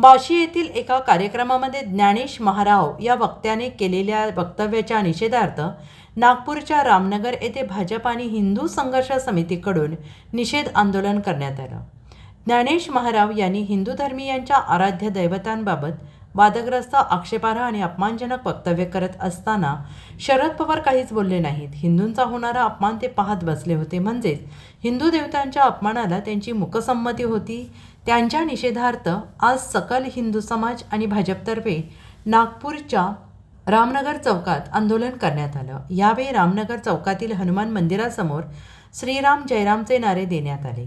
बाशी येथील एका कार्यक्रमामध्ये ज्ञानेश महाराव या वक्त्याने केलेल्या वक्तव्याच्या निषेधार्थ नागपूरच्या रामनगर येथे भाजप आणि हिंदू संघर्ष समितीकडून निषेध आंदोलन करण्यात आलं. ज्ञानेश महाराव यांनी हिंदू धर्मीयांच्या आराध्य दैवतांबाबत वादग्रस्त आक्षेपार्ह आणि अपमानजनक वक्तव्य करत असताना शरद पवार काहीच बोलले नाहीत. हिंदूंचा होणारा अपमान ते पाहत बसले होते. म्हणजेच हिंदू देवतांच्या अपमानाला त्यांची मुकसंमती होती. त्यांच्या निषेधार्थ आज सकल हिंदू समाज आणि भाजपतर्फे नागपूरच्या रामनगर चौकात आंदोलन करण्यात आलं. यावेळी रामनगर चौकातील हनुमान मंदिरासमोर श्रीराम जयरामचे नारे देण्यात आले.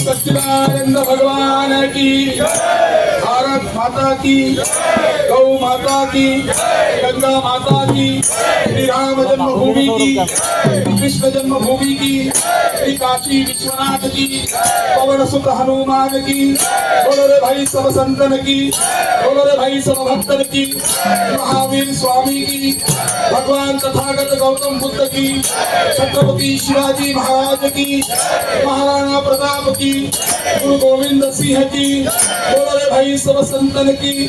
सच्चिदानंद भगवान की भारत माता की गौ माता की गंगा माता की। श्री राम जन्मभूमि की। कृष्ण जन्मभूमि की। श्री काशी विश्वनाथ की। पवन सुत हनुमान की। बोलो रे भाई सब संतन की। बोलो रे भाई सब भक्तन की। महावीर स्वामी की। भगवान तथागत गौतम बुद्ध की। छत्रपति शिवाजी महाराज की। महाराणा प्रताप की। गुरु गोविंद सिंह की। बोलो रे भाई सब संतन की।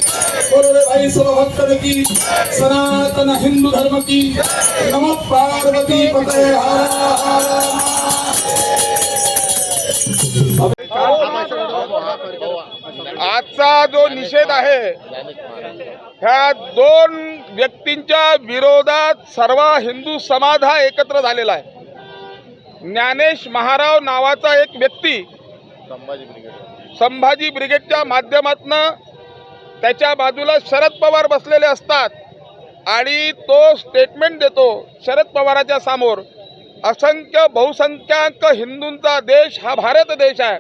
बोलो रे भाई सब भक्तन की। सनातन हिंदू धर्म की। नम पार्वती पते आजचा जो निषेध आहे ह्या दोन व्यक्तींच्या विरोधात सर्व हिंदू समाज हा एकत्र झालेला आहे. ज्ञानेश महाराव नावाचा एक व्यक्ती संभाजी ब्रिगेडच्या माध्यमातनं त्याच्या बाजूला शरद पवार बसलेले असतात. आणि तो स्टेटमेंट देतो शरद पवाराच्या समोर असंख्य बहुसंख्याक हिंदूंचा देश हा भारत देश आहे.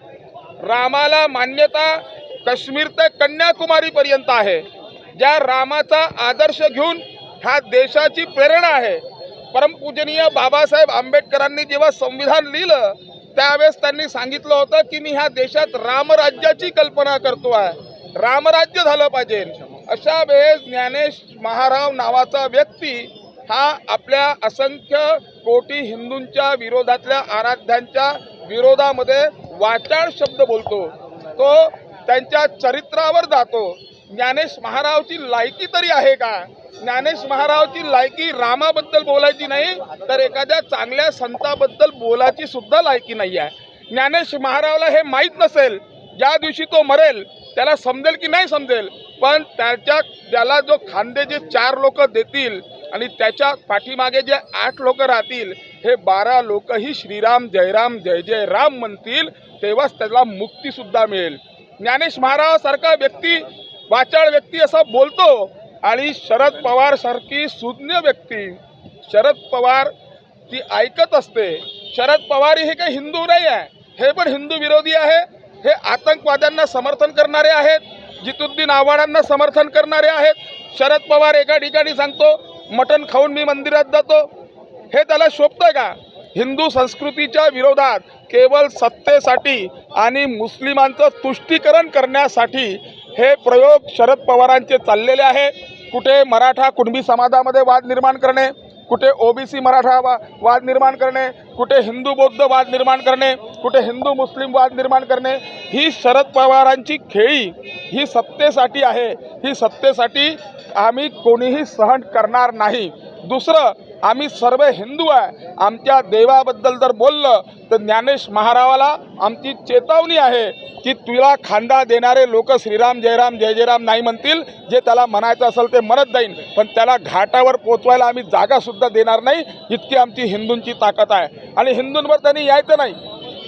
रामाला मान्यता काश्मीर ते कन्याकुमारीपर्यंत आहे. ज्या रामाचा आदर्श घेऊन ह्या देशाची प्रेरणा आहे. परमपूजनीय बाबासाहेब आंबेडकरांनी जेव्हा संविधान लिहिलं त्यावेळेस त्यांनी सांगितलं होतं की मी ह्या देशात रामराज्याची कल्पना करतो आहे. रामराज्य झालं पाहिजे. अशा वेळेस ज्ञानेश महाराव नावाचा व्यक्ती हा आपल्या असंख्य कोटी हिंदूंच्या विरोधातल्या आराध्यांच्या विरोधामध्ये वाचाळ शब्द बोलतो. तो त्यांच्या चरित्रावर जातो. ज्ञानेश महारावची लायकी तरी आहे का? ज्ञानेश महारावची लायकी रामाबद्दल बोलायची नाही तर एखाद्या चांगल्या संताबद्दल बोलायची सुद्धा लायकी नाही आहे. ज्ञानेश महारावला हे माहीत नसेल ज्या दिवशी तो मरेल त्याला समजेल की नाही समजेल पण त्याच्या त्याला जो खांदे जे चार लोक देतील आणि त्याच्या पाठीमागे जे आठ लोक राहतील हे बारा लोकही श्रीराम जयराम जय जय राम म्हणतील तेव्हाच त्याला मुक्तीसुद्धा मिळेल. ज्ञानेश महाराजासारखा व्यक्ती वाचाळ व्यक्ती असा बोलतो आणि शरद पवार सारखी सुज्ञ व्यक्ती. शरद पवार ती ऐकत असते. शरद पवार हे काही हिंदू नाही आहे हे पण हिंदू विरोधी आहे. हे आतंकवाद्यांना समर्थन करणारे आहेत. जितुद्दीन आव्हाडांना समर्थन करणारे आहेत. शरद पवार एका ठिकाणी सांगतो मटण खाऊन मी मंदिरात जातो. हे त्याला शोभतं का? हिंदू संस्कृतीच्या विरोधात केवळ सत्तेसाठी आणि मुस्लिमांचं तुष्टीकरण करण्यासाठी हे प्रयोग शरद पवारांचे चाललेले आहे. कुठे मराठा कुणबी समाजामध्ये वाद निर्माण करणे कुठे ओबीसी मराठा वा वाद निर्माण करणे कुठे हिंदू बौद्ध वाद निर्माण करणे कुठे हिंदू मुस्लिम वाद निर्माण करणे ही शरद पवारांची खेळी ही सत्तेसाठी आहे. ही सत्तेसाठी आम्ही कोणीही सहन करणार नाही. दुसरं आम्ही सर्व हिंदू आहे. आमच्या देवाबद्दल जर बोललं तर ज्ञानेश महारावाला आमची चेतावणी आहे की तुला खांदा देणारे लोक श्रीराम जयराम जय जयराम नाही म्हणतील. जे त्याला म्हणायचं असेल ते म्हणत जाईन. पण त्याला घाटावर पोचवायला आम्ही जागासुद्धा देणार नाही. इतकी आमची हिंदूंची ताकद आहे. आणि हिंदूंवर त्यांनी यायचं नाही.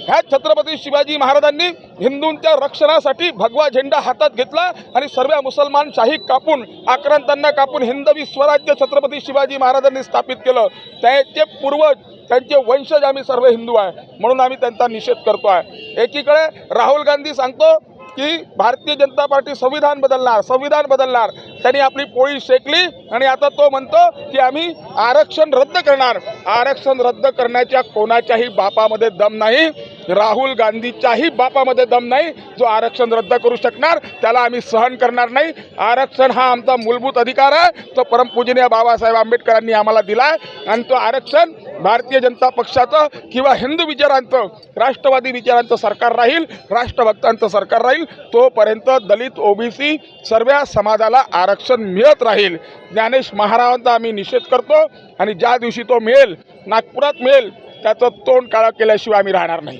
ह्या छत्रपती शिवाजी महाराजांनी हिंदूंच्या रक्षणासाठी भगवा झेंडा हातात घेतला आणि सर्व मुसलमान शाही कापून आक्रांतांना कापून हिंदवी स्वराज्य छत्रपती शिवाजी महाराजांनी स्थापित केलं. त्याचे पूर्वज त्यांचे वंशज आम्ही सर्व हिंदू आहे म्हणून आम्ही त्यांचा निषेध करतो आहे. एकीकडे राहुल गांधी सांगतो की भारतीय जनता पार्टी संविधान बदलणार संविधान बदलणार. त्यांनी आपली पोळी शेकली आणि आता तो म्हणतो की आम्ही आरक्षण रद्द करणार. आरक्षण रद्द करण्याच्या कोणाच्याही बापामध्ये दम नाही. राहुल गांधीच्याही बापामध्ये दम नाही जो आरक्षण रद्द करू शकणार त्याला आम्ही सहन करणार नाही. आरक्षण हा आमचा मूलभूत अधिकार आहे तो परमपूजनीय बाबासाहेब आंबेडकरांनी आम्हाला दिला आहे आणि तो आरक्षण भारतीय जनता पक्षाचं किंवा हिंदू विचारांचं राष्ट्रवादी विचारांचं सरकार राहील राष्ट्रभक्तांचं सरकार राहील तोपर्यंत दलित ओबीसी सर्व समाजाला आरक्षण मिळत राहील. ज्ञानेश महाराजांचा आम्ही निषेध करतो आणि ज्या दिवशी तो मिळेल नागपुरात मिळेल त्याचं तोंड काळं केल्याशिवाय आम्ही राहणार नाही.